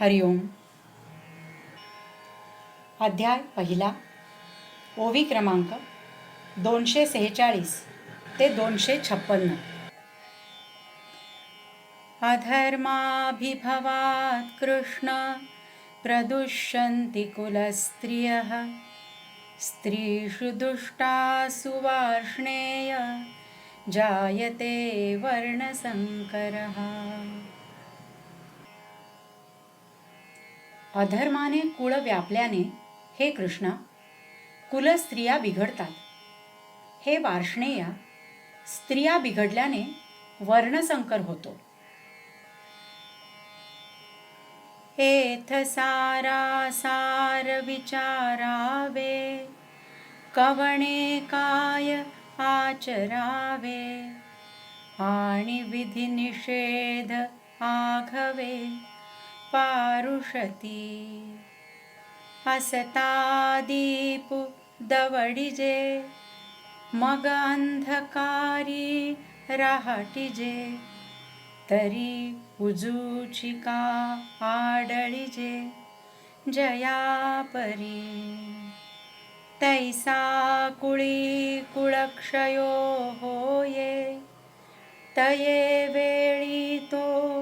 हरिओम. अध्याय पहिला. ओवी क्रमांक दोनशे सेहेचाळीस ते दोनशे छप्पन्न. अधर्माभिभवात् कृष्ण प्रदुष्यन्ति कुलस्त्रियः। स्त्रीषु दुष्टासु वार्ष्णेय जायते वर्णशङ्करः। अधर्माने कुळ व्यापल्याने हे कृष्णा कुल स्त्रिया बिघडतात. हे वार्ष्णेया स्त्रिया बिघडल्याने वर्णसंकर होतो. एथ सारा सार विचारावे कवणे काय आचरावे आणि विधी निषेध आघवे. पारुषती। हसता दीपू दवडिजे मग अंधकारी राहटिजे तरी उजूची का आडळिजे जयापरी तैसा कुळी कुळक्षयो होये तये वेळी तो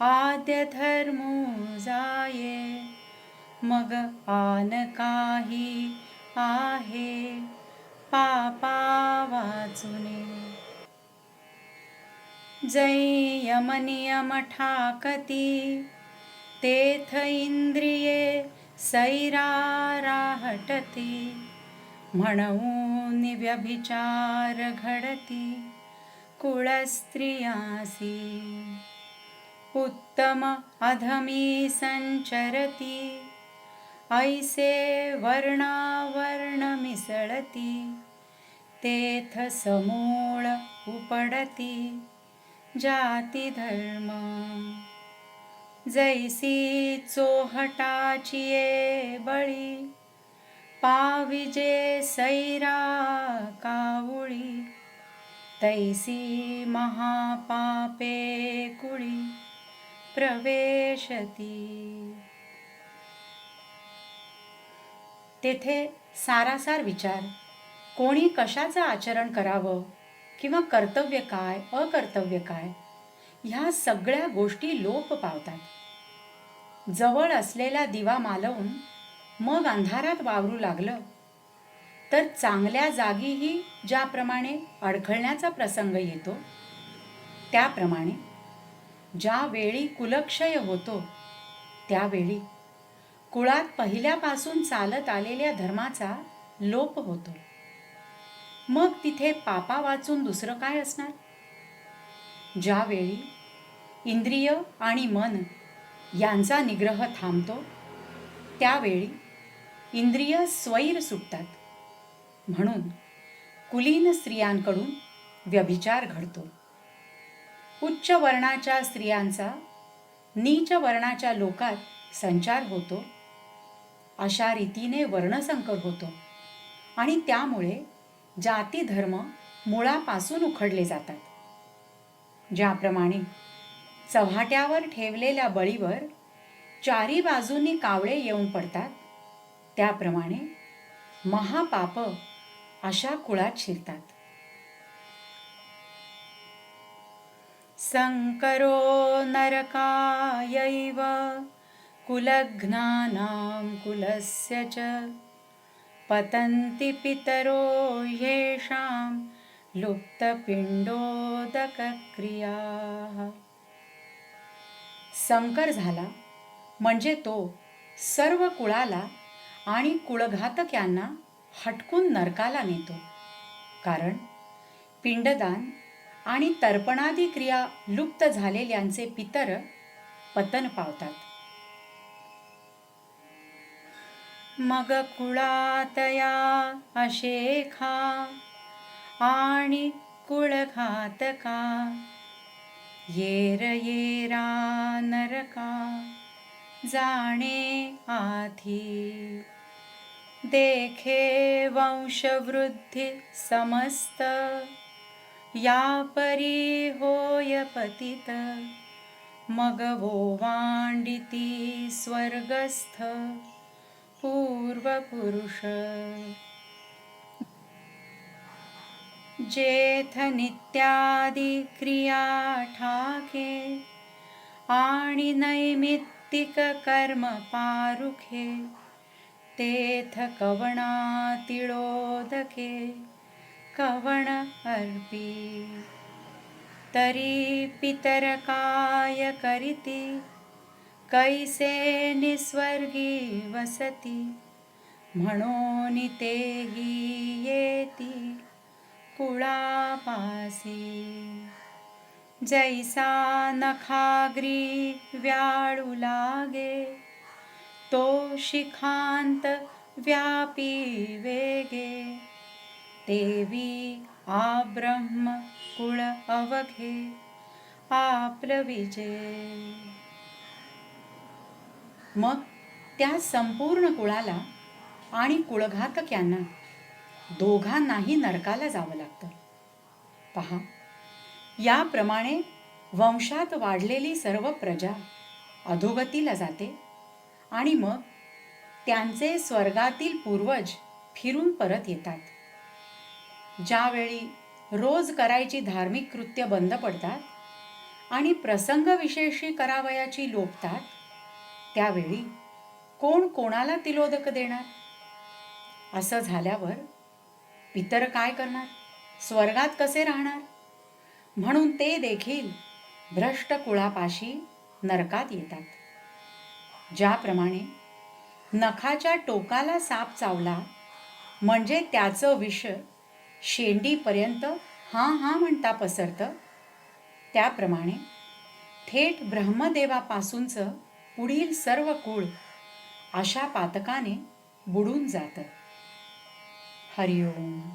आद्य धर्मू जाये मग आन काही आहे पापा वाचुने. जै यमनियम ठाकती तेथ इंद्रिये सैरा राहटती म्हणून व्यभिचार घडती कुळस्त्रियासी. उत्तम अधमी संचरती। ऐसे वर्णावर्ण मिसळती तेथ समूळ उपडती। जाती धर्म। जैसी चोहटाचिये बळी। पाविजे सैरा कावुळी। तैसी महापापे कुळी। प्रवेशती। तेथे सारासार विचार कोणी कशाचं आचरण करावं किंवा कर्तव्य काय अकर्तव्य काय ह्या सगळ्या गोष्टी लोप पावतात. जवळ असलेला दिवा मालवून मग अंधारात वावरू लागलं तर चांगल्या जागीही ज्याप्रमाणे अडखळण्याचा प्रसंग येतो त्याप्रमाणे ज्या वेळी कुलक्षय होतो त्यावेळी कुळात पहिल्यापासून चालत आलेल्या धर्माचा लोप होतो. मग तिथे पापा वाचून दुसरं काय असणार? ज्यावेळी इंद्रिय आणि मन यांचा निग्रह थांबतो त्यावेळी इंद्रिय स्वैर सुटतात. म्हणून कुलीन स्त्रियांकडून व्यभिचार घडतो. उच्च वर्णाच्या स्त्रियांचा नीच वर्णाच्या लोकात संचार होतो. अशा रीतीने वर्णसंकर होतो. आणि त्यामुळे जाती धर्म मुळापासून उखडले जातात. ज्याप्रमाणे चव्हाट्यावर ठेवलेल्या बळीवर चारी बाजूंनी कावळे येऊन पडतात त्याप्रमाणे महापाप अशा कुळात शिरतात. संकरो नरकायैव कुलघ्नानां कुलस्य च पतन्ति पितरो येषां लुप्तपिण्डोदकक्रियाः। संकर झाला म्हणजे तो सर्व कुळाला आणि कुळघातक्यांना हटकून नरकाला नेतो. कारण पिंडदान आणि तर्पणादी क्रिया लुप्त झालेल्यांचे पितर पतन पावतात. मग कुळातया अशेखा आणि कुळघातका येर येरा नरका जाणे आधी. देखे वंशवृद्धी समस्त या परी होय पतित मग वो वांडिती स्वर्गस्थ पूर्वपुरुष. जेथ नित्यादी क्रिया ठाके आणि नैमित्तिक कर्म पारुखे तेथ कवणा तिळोदके कवण अर्पी। तरी पितर काय करीती? कैसे निस्वर्गी वसती? म्हणून तेही येती कुळापासी। जैसा नखाग्री व्याळू लागे तो शिखांत व्यापी वेगे। देवी आ ब्रह्म कुळ अवघे आपल विजय मग त्या संपूर्ण कुळाला आणि कुळघातक्यांना दोघांनाही नरकाला जावं लागतं. पहा याप्रमाणे वंशात वाढलेली सर्व प्रजा अधोगतीला जाते आणि मग त्यांचे स्वर्गातील पूर्वज फिरून परत येतात. ज्यावेळी रोज करायची धार्मिक कृत्य बंद पडतात आणि प्रसंगविशेषी करावयाची लोपतात त्यावेळी कोण कोणाला तिलोदक देणार? असं झाल्यावर पितर काय करणार? स्वर्गात कसे राहणार? म्हणून ते देखील भ्रष्ट कुळापाशी नरकात येतात. ज्याप्रमाणे नखाच्या टोकाला साप चावला म्हणजे त्याचं विष शेंडीपर्यंत हां हां म्हणता पसरतं. त्याप्रमाणे थेट ब्रह्मदेवापासूनचं पुढील सर्व कुळ अशा पातकाने बुडून जातं. हरिओम.